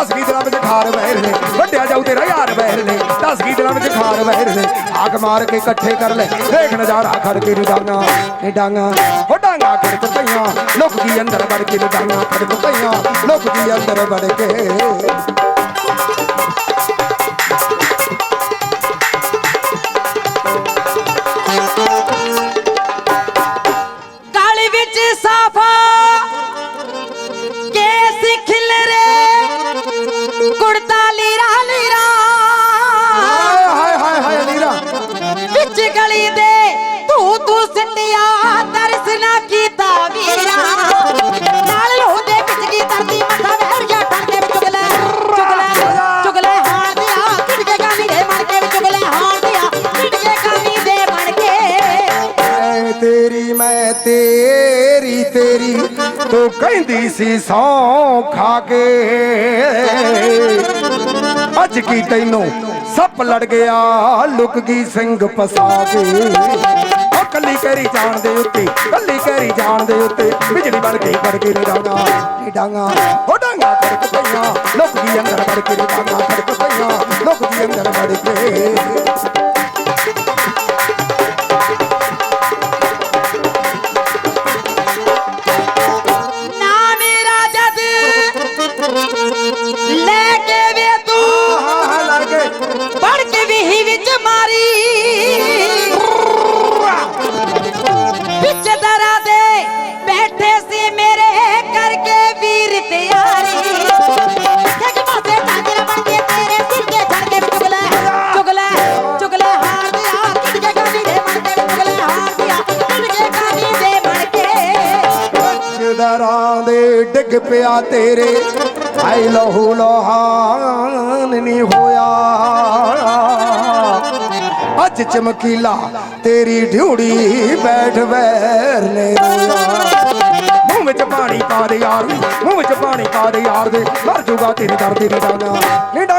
ਖਾਰ ਬਹਿਰ ਨੇ, ਵੱਡਿਆ ਜਾਊ ਤੇਰਾ ਯਾਰ ਵਹਿਰ ਨੇ, ਦਸ ਕੀ ਦਿਨਾਂ ਵਿੱਚ ਖਾਰ ਵਹਿਰ ਨੇ ਆਗ ਮਾਰ ਕੇ ਇਕੱਠੇ ਕਰ ਲੈ ਦੇਖ ਨਜ਼ਾਰਾ ਖੜ ਕੇ ਨੀ ਡਾਂਗਾ ਡਾਂਗਾ ਹੋ ਡਾਂਗਾ ਖੜ ਪਈਆਂ ਲੁਕ ਦੀ ਅੰਦਰ ਵੜ ਕੇ ਨੀ ਡਾਂਗਾ ਖੜ ਪਈਆਂ ਲੁਕ ਗਈ ਅੰਦਰ ਵੜ ਕੇ। ਤੂੰ ਤੂੰ ਸਿੰਡਿਆ ਦਰਸ ਨਾ ਕੀਤਾ ਵੀਰਾ। ਨਾਲ ਲੋਹ ਵਿੱਚ ਕੀ ਧਰਤੀ ਮੱਥਾ ਵਹਿਰ ਗਿਆ ਠੰਡੇ ਵਿੱਚ ਚੁਗਲੇ। ਚੁਗਲੇ ਚੁਗਲੇ ਹਾਣ ਦਿਆ। ਕਿੜਕੇ ਕਾਨੀ ਦੇ ਮਣ ਕੇ, ਚੁਗਲੇ ਹਾਣ ਦਿਆ। ਕਿੜਕੇ ਕਾਨੀ ਦੇ ਬਣ ਕੇ। ਤੇਰੀ, ਮੈਂ ਤੇਰੀ ਤੇਰੀ। ਤੂੰ ਕਹਿੰਦੀ ਸੀ ਸੌ ਖਾ ਕੇ। ਅੱਜ ਕੀ ਤੈਨੂੰ ਸੱਪ ਲੜ ਗਿਆ, ਲੁਕ ਗਈ ਸਿੰਘ ਫਸਾ ਉਹ ਕੱਲੀ ਕਰੀ ਜਾਣ ਦੇ ਉੱਤੇ, ਕੱਲੀ ਕਰੀ ਜਾਣ ਦੇ ਉੱਤੇ, ਬਿਜਲੀ ਵੜ ਕੇ ਫੜ ਕੇ ਨੀ ਡਾਂਗਾ ਉਹ ਡਾਂਗਾ ਹੋ ਪਈਆਂ, ਲੁਕ ਗਈ ਅੰਦਰ ਵੜ ਕੇ ਨੀ ਮਾਰੀ। ਵਿੱਚ ਦਰਾ ਦੇ ਬੈਠੇ ਸੀ ਮੇਰੇ ਕਰਕੇ ਵੀਰ ਤਿਆਰੀ। ਇੱਕ ਪਾਸੇ ਟਾਂਗਰ ਬਣ ਕੇ ਤੇਰੇ ਸਿਰ ਕੇ ਛੜ ਕੇ ਚੁਗਲੇ ਚੁਗਲੇ ਚੁਗਲੇ ਹਾਰ ਦਿਆ ਕਿੜਕੇ ਕਾਨੀ ਦੇ ਬਣ ਕੇ ਚੁਗਲੇ ਹਾਰ ਦਿਆ ਕਿੜਕੇ ਕਾਨੀ ਦੇ ਬਣ ਕੇ ਦਰਾਂ ਦੇ ਡਿੱਗ ਪਿਆ ਤੇਰੇ। ਆਈ ਲਹੂ ਲੋਹਾਨ ਨਹੀਂ ਹੋਇਆ। ਅੱਜ ਚਮਕੀਲਾ, ਤੇਰੀ ਢਿਉੜੀ ਬੈਠ ਬੈਰ ਨੇ। ਰੋਇਆ ਮੂੰਹ ਵਿੱਚ ਪਾਣੀ ਪਾ ਦੇ ਯਾਰ ਮੂੰਹ ਵਿੱਚ ਪਾਣੀ ਪਾ ਦੇ ਯਾਰ ਦੇ। ਮਰ ਜੂਗਾ ਤੇਰੀ ਦਰਦੀ ਨੀ ਡਾਂਗਾ